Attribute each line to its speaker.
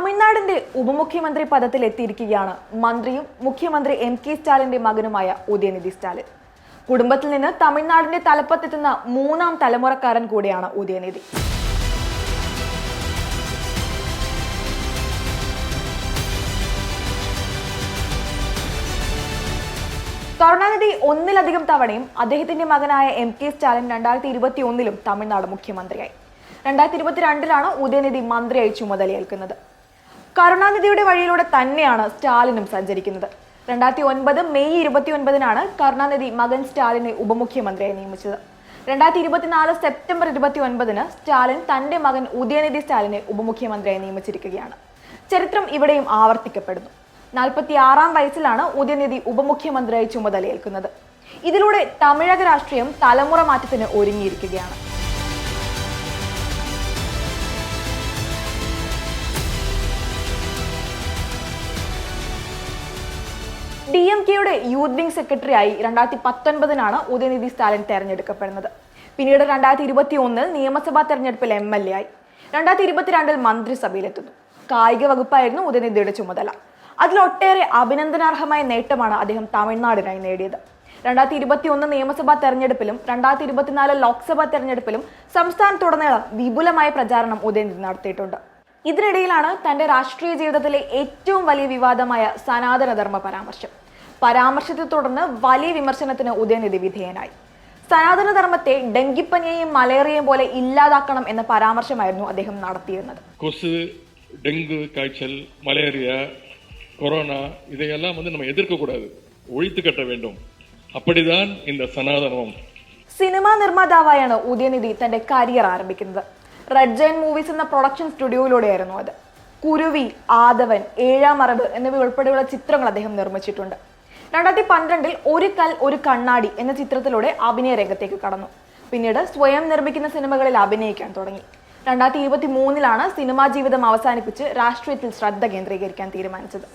Speaker 1: തമിഴ്നാടിന്റെ ഉപമുഖ്യമന്ത്രി പദത്തിൽ എത്തിയിരിക്കുകയാണ് മന്ത്രിയും മുഖ്യമന്ത്രി എം കെ സ്റ്റാലിന്റെ മകനുമായ ഉദയനിധി സ്റ്റാലിൻ. കുടുംബത്തിൽ നിന്ന് തമിഴ്നാടിന്റെ തലപ്പത്തെത്തുന്ന മൂന്നാം തലമുറക്കാരൻ കൂടിയാണ് ഉദയനിധി. കരുണാനിധി ഒന്നിലധികം തവണയും അദ്ദേഹത്തിന്റെ മകനായ എം കെ സ്റ്റാലിൻ രണ്ടായിരത്തി ഇരുപത്തി ഒന്നിലും തമിഴ്നാട് മുഖ്യമന്ത്രിയായി. രണ്ടായിരത്തി ഇരുപത്തിരണ്ടിലാണ് ഉദയനിധി മന്ത്രിയായി ചുമതലയേൽക്കുന്നത്. കരുണാനിധിയുടെ വഴിയിലൂടെ തന്നെയാണ് സ്റ്റാലിനും സഞ്ചരിക്കുന്നത്. രണ്ടായിരത്തി ഒൻപത് മെയ് ഇരുപത്തി ഒൻപതിനാണ് കരുണാനിധി മകൻ സ്റ്റാലിനെ ഉപമുഖ്യമന്ത്രിയായി നിയമിച്ചത്. രണ്ടായിരത്തി ഇരുപത്തിനാല് സെപ്റ്റംബർ ഇരുപത്തി ഒൻപതിന് സ്റ്റാലിൻ തന്റെ മകൻ ഉദയനിധി സ്റ്റാലിനെ ഉപമുഖ്യമന്ത്രിയായി നിയമിച്ചിരിക്കുകയാണ്. ചരിത്രം ഇവിടെയും ആവർത്തിക്കപ്പെടുന്നു. നാൽപ്പത്തി ആറാം വയസ്സിലാണ് ഉദയനിധി ഉപമുഖ്യമന്ത്രിയായി ചുമതലയേൽക്കുന്നത്. ഇതിലൂടെ തമിഴക രാഷ്ട്രീയം തലമുറ മാറ്റത്തിന് ഒരുങ്ങിയിരിക്കുകയാണ്. ഡി എം കെയുടെ യൂത്ത് വിംഗ് സെക്രട്ടറിയായി രണ്ടായിരത്തി പത്തൊൻപതിനാണ് ഉദയനിധി സ്റ്റാലിൻ തെരഞ്ഞെടുക്കപ്പെടുന്നത്. പിന്നീട് രണ്ടായിരത്തി ഇരുപത്തി ഒന്നിൽ നിയമസഭാ തെരഞ്ഞെടുപ്പിൽ എം എൽ എ ആയി. രണ്ടായിരത്തി ഇരുപത്തിരണ്ടിൽ മന്ത്രിസഭയിലെത്തുന്നു. കായിക വകുപ്പായിരുന്നു ഉദയനിധിയുടെ ചുമതല. അതിലൊട്ടേറെ അഭിനന്ദനാർഹമായ നേട്ടമാണ് അദ്ദേഹം തമിഴ്നാടിനായി നേടിയത്. രണ്ടായിരത്തി ഇരുപത്തി ഒന്ന് നിയമസഭാ തെരഞ്ഞെടുപ്പിലും രണ്ടായിരത്തി ഇരുപത്തിനാല് ലോക്സഭാ തെരഞ്ഞെടുപ്പിലും സംസ്ഥാനത്തുടനീളം വിപുലമായ പ്രചാരണം ഉദയനിധി നടത്തിയിട്ടുണ്ട്. ഇതിനിടയിലാണ് തന്റെ രാഷ്ട്രീയ ജീവിതത്തിലെ ഏറ്റവും വലിയ വിവാദമായ സനാതനധർമ്മ പരാമർശം. പരാമർശത്തെ തുടർന്ന് വലിയ വിമർശനത്തിന് ഉദയനിധി വിധേയനായി സനാതനധർമ്മത്തെ ഡെങ്കിപ്പനിയെയും മലേറിയയും പോലെ ഇല്ലാതാക്കണം എന്ന പരാമർശമായിരുന്നു അദ്ദേഹം നടത്തിയിരുന്നത്
Speaker 2: கொசு டெங்கு காய்ச்சல் மலேரியா கொரோனா இதையெல்லாம் வந்து நம்ம எதிர்க்கக்கூடாது ஒழித்து கட்ட வேண்டும் அப்படிதான் இந்த சனாதனம்
Speaker 1: സിനിമാ നിർമ്മാതാവായാണ് ഉദയനിധി തന്റെ കരിയർ ആരംഭിക്കുന്നത് റെഡ് ജൈൻ മൂവീസ് എന്ന പ്രൊഡക്ഷൻ സ്റ്റുഡിയോയിലൂടെയായിരുന്നു അത് കുരുവി ആദവൻ ഏഴാം മറവ് എന്നിവ ഉൾപ്പെടെയുള്ള ചിത്രങ്ങൾ അദ്ദേഹം നിർമ്മിച്ചിട്ടുണ്ട് രണ്ടായിരത്തി പന്ത്രണ്ടിൽ ഒരു കൽ ഒരു കണ്ണാടി എന്ന ചിത്രത്തിലൂടെ അഭിനയ രംഗത്തേക്ക് കടന്നു. പിന്നീട് സ്വയം നിർമ്മിക്കുന്ന സിനിമകളിൽ അഭിനയിക്കാൻ തുടങ്ങി. രണ്ടായിരത്തി ഇരുപത്തി മൂന്നിലാണ് സിനിമാ ജീവിതം അവസാനിപ്പിച്ച് രാഷ്ട്രീയത്തിൽ ശ്രദ്ധ കേന്ദ്രീകരിക്കാൻ തീരുമാനിച്ചത്.